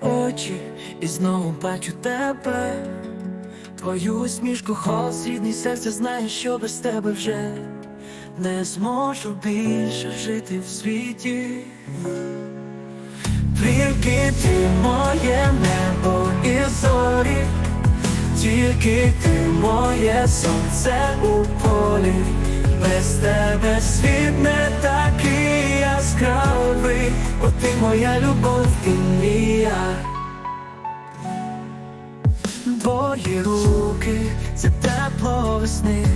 плечі і знову бачу тебе. Твою усмішку, голос рідний серце знає, що без тебе вже не зможу більше жити в світі. Тільки ти моє небо і зорі, тільки ти моє сонце у полі, без тебе світ не ти моя любов і мрія. Твої руки це тепло весни,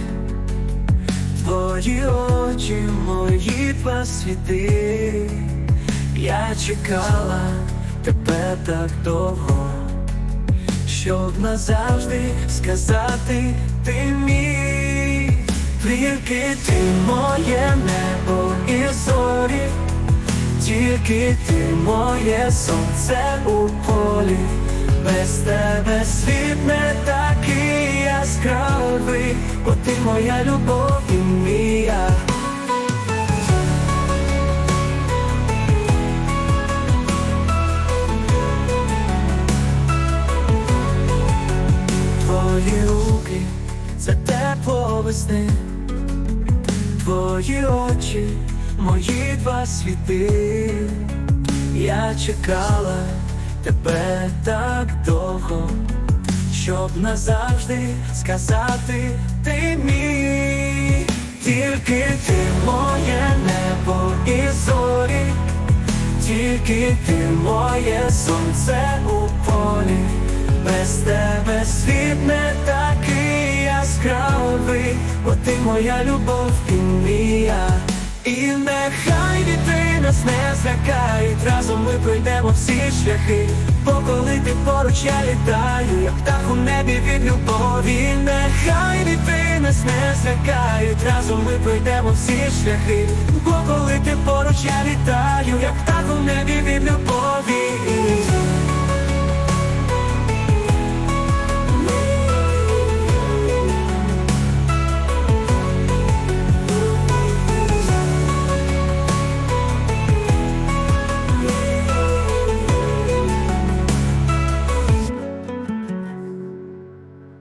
твої очі, мої два світи. Я чекала тебе так довго, щоб назавжди сказати ти мій, тільки ти моє тільки ти моє сонце у полі, без тебе світ не такий яскравий, бо ти моя любов і мрія. Твої руки це тепло весни, твої очі, мої два світи. Я чекала тебе так довго, щоб назавжди сказати ти мій, тільки ти моє небо і зорі, тільки ти моє сонце у полі, без тебе світ не такий яскравий, бо ти моя любов і мрія. Нас не злякають, разом ми пройдемо всі шляхи. Бо коли ти поруч я літаю, як птах у небі від любові, нехай вітри нас не злякають, разом ми пройдемо всі шляхи. Бо коли ти поруч я літаю, як птах у небі від любові.